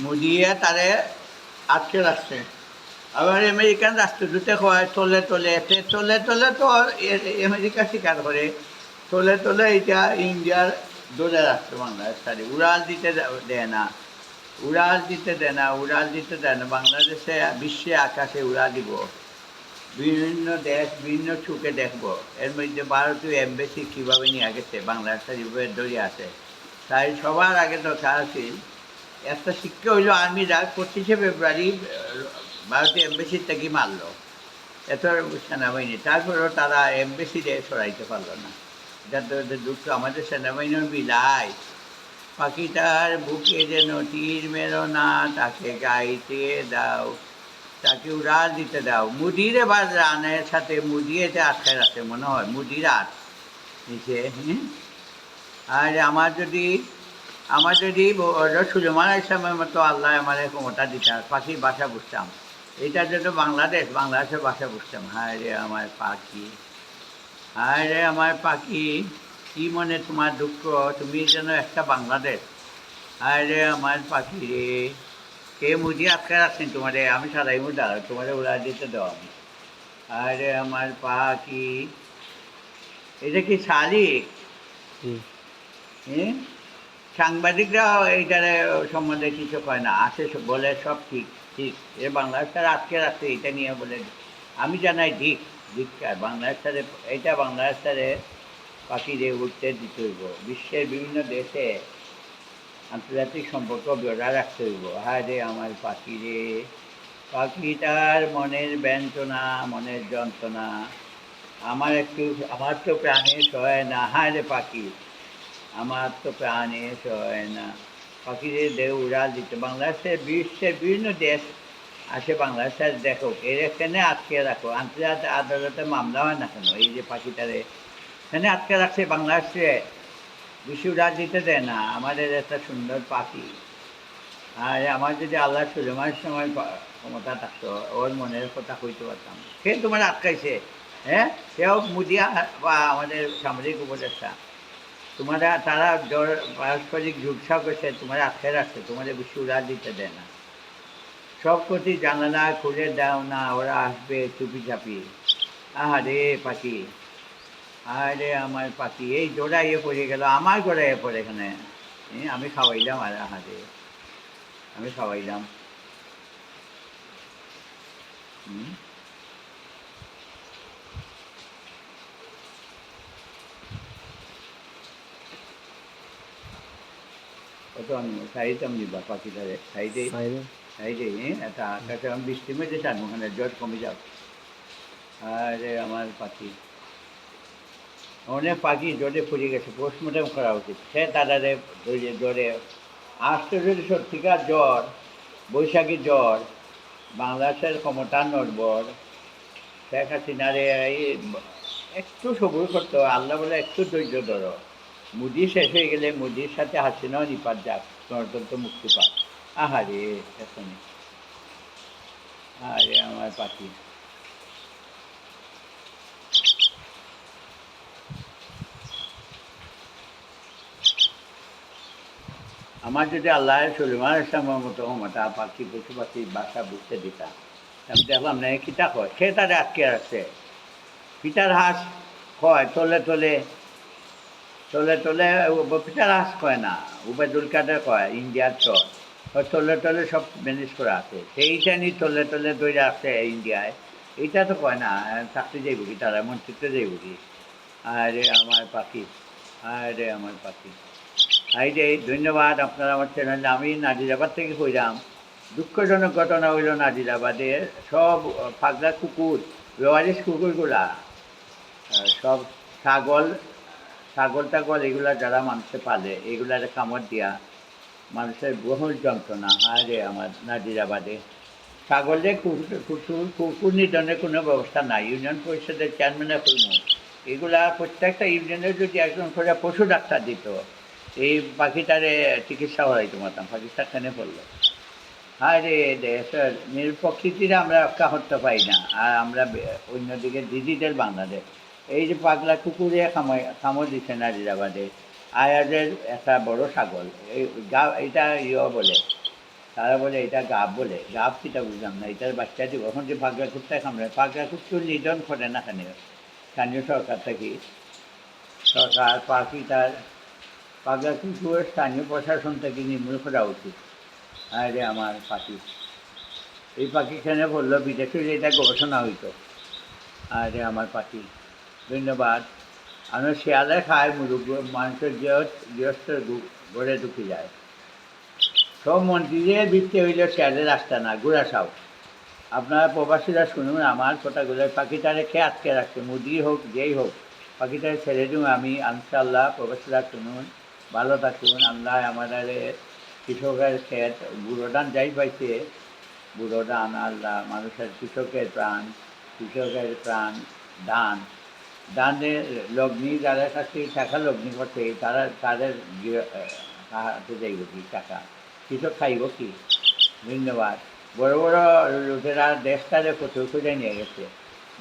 মুদিয়ে তারে আটকে রাখছে আবার আমেরিকান রাষ্ট্রদূতে কয়, তলে তলে তলে তলে তো আমেরিকা স্বীকার করে তলে তলে এটা ইন্ডিয়ার ধরে রাখছে বাংলাদেশ তারে উড়াল দিতে দেয় না। উড়াল দিতে দেয় না উড়াল দিতে দেয় না। বাংলাদেশে বিশ্বে আকাশে উড়াল দিব। বিভিন্ন দেশ বিভিন্ন চোখে দেখব। এর মধ্যে ভারতীয় এমবেসি কীভাবে নিয়ে গেছে? বাংলাদেশের ইউএর ধরে আছে। তাই সবার আগে দরকার আছে একটা শিক্ষা হইল আর্মিরা পঁচিশে ফেব্রুয়ারি ভারতীয় এমবেসি থেকে মারলো। এত সেনাবাহিনী। তারপরেও তারা এমবেসিতে সরাইতে পারল না। এটা তো তো দুঃখ, আমাদের সেনাবাহিনীর বিলাই পাখিটার বুকে যেন তীর মেরো না, তাকে গাইতে দাও, তাকে উড়াল দিতে দাও। মুদির এবার রানের সাথে, মুদি এতে আটকে রাখে মনে হয়। মুদির আট। নিচে, হুম? আর আমার যদি আমার যদি সুলেমান ইসলামের মতো আল্লাহ আমার ক্ষমতা দিতাম পাখির বাসা বুঝতাম। এটার জন্য বাংলাদেশ বাংলাদেশের বাসা বুঝতাম। হায় রে আমার পাখি হায় রে আমার পাখি কি মনে তোমার দুঃখ? তুমি যেন একটা বাংলাদেশ। হায় রে আমার পাখি রে কে মুদি আটকে রাখছেন তোমারে? আমি সারাই মুদা তোমারে উড়া দিতে দাও আমি। হায় রে আমার পাখি এটা কি শালিক? হুম? সাংবাদিকরা এইটার সম্বন্ধে কিছু কয় না সব- বলে সব ঠিক ঠিক। এ বাংলাদেশের আজকে রাখছে এটা নিয়ে বলে আমি জানাই ঠিক ধিক্কার বাংলাদেশের এটা বাংলাদেশের পাখিরে উঠতে দিতে হইব। বিশ্বের বিভিন্ন দেশে আন্তর্জাতিক সম্পর্ক বজায় রাখতে হইব। হায় রে আমার পাখি রে। পাখিটার মনের ব্যঞ্জনা, মনের যন্ত্রণা, আমার একটু, আমার তো প্রাণে সয় না। হায় রে পাখি। আমার তো প্রাণে সয় না। পাখিদের দেহ উড়াল দিতে। বাংলাদেশের বিশ্বের বিভিন্ন দেশ আসে বাংলাদেশের দেখো, এর এখানে আটকে রাখো। আন্তর্জাতিক আদালতে মামলা হয় না কেন? এই যে পাখিটারে। এখানে আটকে রাখছে। বাংলাদেশে বিশ্ব উড়াল দিতে দেয় না। আমাদের একটা সুন্দর পাখি। আর আমার যদি আল্লাহ সুলেমানের সময় ক্ষমতা থাকতো, ওর মনের কথা কইতে পারতাম। সে তোমার আটকাইছে। হ্যাঁ? সেও মুদিয়া বা আমাদের সামরিক উপদেষ্টা। তোমরা, তারা পারস্পরিক ঝুকসা করছে, তোমার আটকে রাখছে, তোমাদের বেশি উড়া দিতে দেয় না। সব প্রতি জানালা খুলে দাও না, ওরা আসবে চুপি চাপি আহারে পাখি আরে আমার পাখি, এই জোড়াইয়ে পড়ে গেল, আমার জোড়াইয়ে পড়ে এখানে। আমি খাওয়াইলাম আর আহারে, আমি খাওয়াইলাম। হুম? সাইতাম নিবা পাখিটারে সাইডে এটা আকাশে আমি বৃষ্টির মধ্যে ছাড়বো ওখানে জট কমে যাও। আরে আমার পাখি। অনেক পাখি পড়ে গেছে পোস্টমর্টম করা উচিত। সে তাদের ধরে ধরে আসতে যদি সত্যিকার জ্বর বৈশাখী জ্বর বাংলাদেশের ক্ষমতা নড়বর শেখ হাসিনারে এই একটু সবুর করতো আল্লাহ বলে একটু ধৈর্য ধরো। মুদি শেষ হয়ে গেলে মুদির সাথে হাসিনাও নিপাত যাক গণতন্ত্র মুক্তি পাক আহারে, এখনই। আরে আমার পাখি। আমার যদি আল্লাহ সুলেমান ইসলামের মতো ক্ষমতা, পাখি পশু পাখি বাসা বুঝতে দিতাম। আমি দেখলাম না কিতা কয়? সে তারে আটকে রাখছে পিতার হাঁস কয়, তলে তলে তলে ও- পিতার হাঁস কয় না উবেদুল কাদের কয় ইন্ডিয়ার চর তলে তলে সব ম্যানেজ করে আছে সেইটা নিয়ে তলে তলে দৌড়ে আছে ইন্ডিয়ায়। এইটা তো কয় না চাকরি যাইব কি তারা, মন্ত্রিত্ব যাইব কি আরে আমার পাখি, আরে আমার পাখি। আইডে ধন্যবাদ আপনারা আমার চ্যানেলে আমি নাজিরাবাদ থেকে কইলাম দুঃখজনক ঘটনা হইল নাজিরাবাদে, সব পাগলা কুকুর বেওয়ারিশ কুকুরগুলা সব ছাগল ছাগল টাগল এগুলা যারা মানুষে পালে, এগুলার কামড় দিয়া মানুষের বহুল যন্ত্রণা। হায় রে আমার নাজিরাবাদে। ছাগলে কুকুর কুকুর নিধনের কোনো ব্যবস্থা নাই। ইউনিয়ন পরিষদের চেয়ারম্যানে কইম এগুলা প্রত্যেকটা ইউনিয়নের যদি একজন করে পশু ডাক্তার দিত, এই পাখিটারে চিকিৎসা হরাইতে পারতাম। পাখিটা কেনে পড়ল? হায় রে দেশের নিরপক্ষিতিরা আমরা রক্ষা করতে পাই না। আর আমরা অন্যদিকে দিদিদের বাংলাদেশ। এই যে পাগলা কুকুরে খাময় খামো দিচ্ছে নাজিরাবাদে। আয়াজের একটা বড় ছাগল। এই গা এটা ইয়ে বলে। তারা বলে, এটা গাব বলে। গাব কিটা বুঝলাম না, এটার বাচ্চা দিব। এখন যে পাগলা কুত্তায় কামড়ে পাগলা কুকুর নিধন করে না কেন স্থানীয় সরকার থেকে। সরকার পাখি তার, পাগলা কুকুর স্থানীয় প্রশাসন থেকে নির্মূল করা উচিত। আরে আমার পাখি। এই পাখিখানে বলল? বিদেশে এটা গবেষণা হইতো। আরে আমার পাখি। ধন্যবাদ। আমি শেয়ালে খাই মানুষের গৃহস্থ গৃহস্থের ঘরে ঢুকে যায়। সব মন্দিরের ভিত্তি হইল শিয়ালের রাস্তা না গুড়া সাউ আপনারা প্রবাসীরা শুনুন, আমার কথাগুলো পাখিটারে খেয়ে আটকে রাখছে, মুদি হোক, যেই হোক পাখিটারে ছেড়ে দিন আমি আনসাল্লাহ প্রবাসীরা শুনুন, ভালো থাকুন, আল্লাহ আমাদের কৃষকের ক্ষেত বুড়ো ধান যাই পাইছে বুড়ো ধান আল্লাহ মানুষের কৃষকের প্রাণ কৃষকের প্রাণ, দান। দানের লগ্নি, যাদের কাছে টাকা লগ্নি করছে তারা তাদের হাতে যাইব কি টাকা কৃষক খাইব কি? ধন্যবাদ। বড় বড় লোকেরা দেশটারে কোথাও খুঁজে নিয়ে গেছে।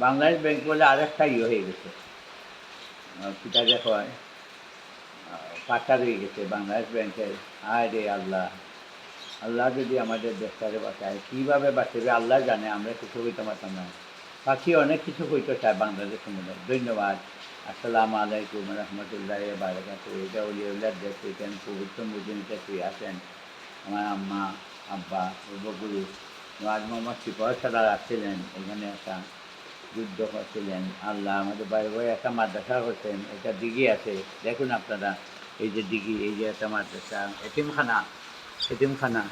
বাংলাদেশ ব্যাংক বলে আরেকটা ইয়ে হয়ে গেছে। পিতা যে হয় পাট্টা রয়ে গেছে বাংলাদেশ ব্যাংকের। আয় রে আল্লাহ। আল্লাহ যদি আমাদের দেশটারে বাঁচায়, কীভাবে বাঁচাবে? আল্লাহ জানে, আমরা কিছু হইতে পারতাম না। পাখি অনেক কিছু হইতে চায় বাংলাদেশের মধ্যে ধন্যবাদ। আসসালামু আলাইকুম রহমতুল্লাহ বারাকাতু এটা উলিউল্লাহ দেশ এখানে পবিত্র মুজিনিতে শুয়ে আছেন আমার আম্মা, আব্বা পূর্বগুরু নওয়াজ মোহাম্মদ সিপাহ সাদার আসছিলেন, এখানে একটা যুদ্ধ করছিলেন। আল্লাহ আমাদের বাইরে বাইরে একটা মাদ্রাসা করছেন এটা দিঘি আছে। দেখুন আপনারা, এই যে দিঘি, এই যে একটা মাদ্রাসা এটিমখানা এতিমখানা।